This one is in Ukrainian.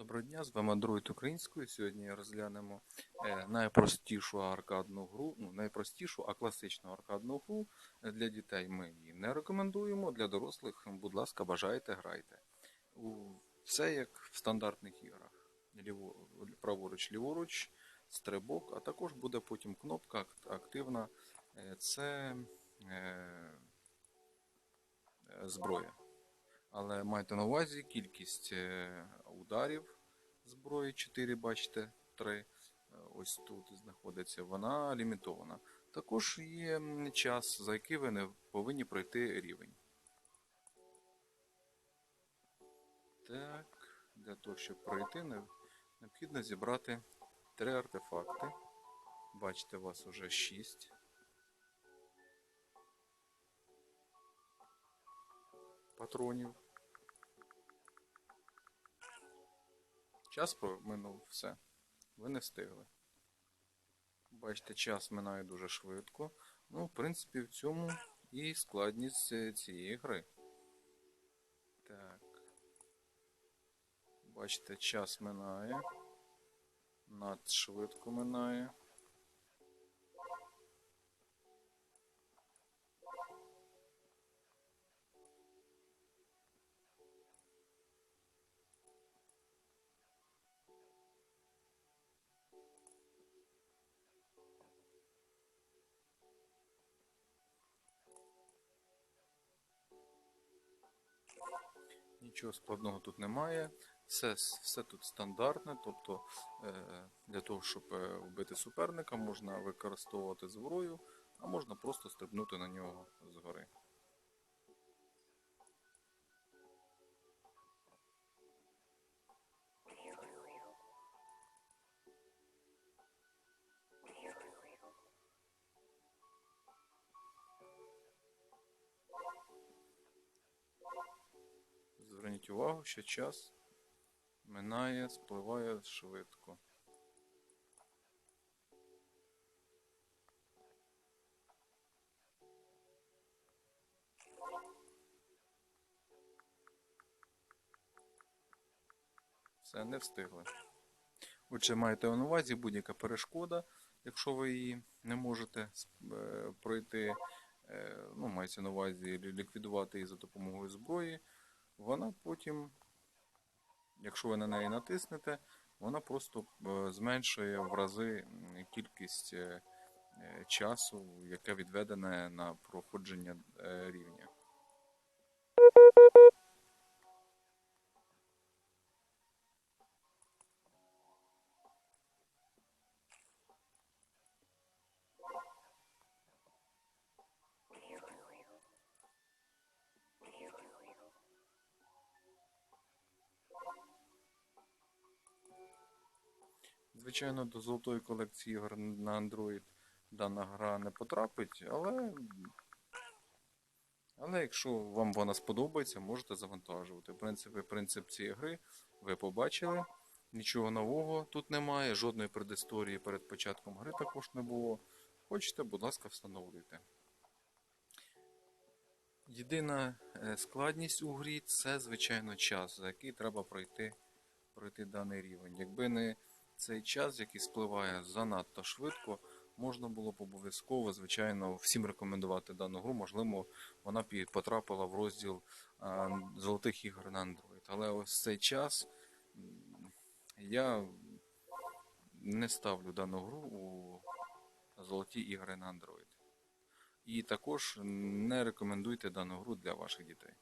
Доброго дня, з вами Android українською. Сьогодні розглянемо е, найпростішу аркадну гру, ну найпростішу, а класичну аркадну гру для дітей ми її не рекомендуємо. Для дорослих, будь ласка, бажаєте, грайте. Все як в стандартних іграх. Праворуч, ліворуч, стрибок, а також буде потім кнопка активна. Е, Це е, зброя. Але майте на увазі кількість е, ударів зброї 4, бачите, 3. е, Ось тут знаходиться, вона лімітована. Також є час, за який ви не повинні пройти рівень. Так, для того, щоб пройти, необхідно зібрати три артефакти. Бачите, у вас уже 6. Патронів. Час минув все. Ви не встигли. Бачите, час минає дуже швидко. Ну, в принципі, в цьому і складність е, цієї гри. Так. Бачите, час минає. Надшвидко минає. Нічого складного тут немає. Все, все тут стандартне. Тобто е, для того, щоб е, вбити суперника, можна використовувати зброю, а можна просто стрибнути на нього згори. Зверніть увагу, що час минає, спливає швидко. Все, не встигли. Отже, маєте на увазі будь-яка перешкода, якщо ви її не можете е, пройти, е, ну, мається на увазі ліквідувати її за допомогою зброї, вона потім, якщо ви на неї натиснете, вона просто е, зменшує в рази кількість е, е, часу, яке відведене на проходження рівня. Звичайно, до золотої колекції ігор на Android дана гра не потрапить, але, але якщо вам вона сподобається, можете завантажувати. В принципі, принцип цієї гри ви побачили. Нічого нового тут немає, жодної предісторії перед початком гри також не було. Хочете, будь ласка, встановлюйте. Єдина е, складність у грі це, звичайно, час, за який треба пройти, пройти даний рівень. Якби не цей час, який спливає занадто швидко, можна було б обов'язково, звичайно, всім рекомендувати дану гру. Можливо, вона потрапила в розділ золотих ігор на Android. Але ось цей час я не ставлю дану гру у золоті ігри на Android. І також не рекомендуйте дану гру для ваших дітей.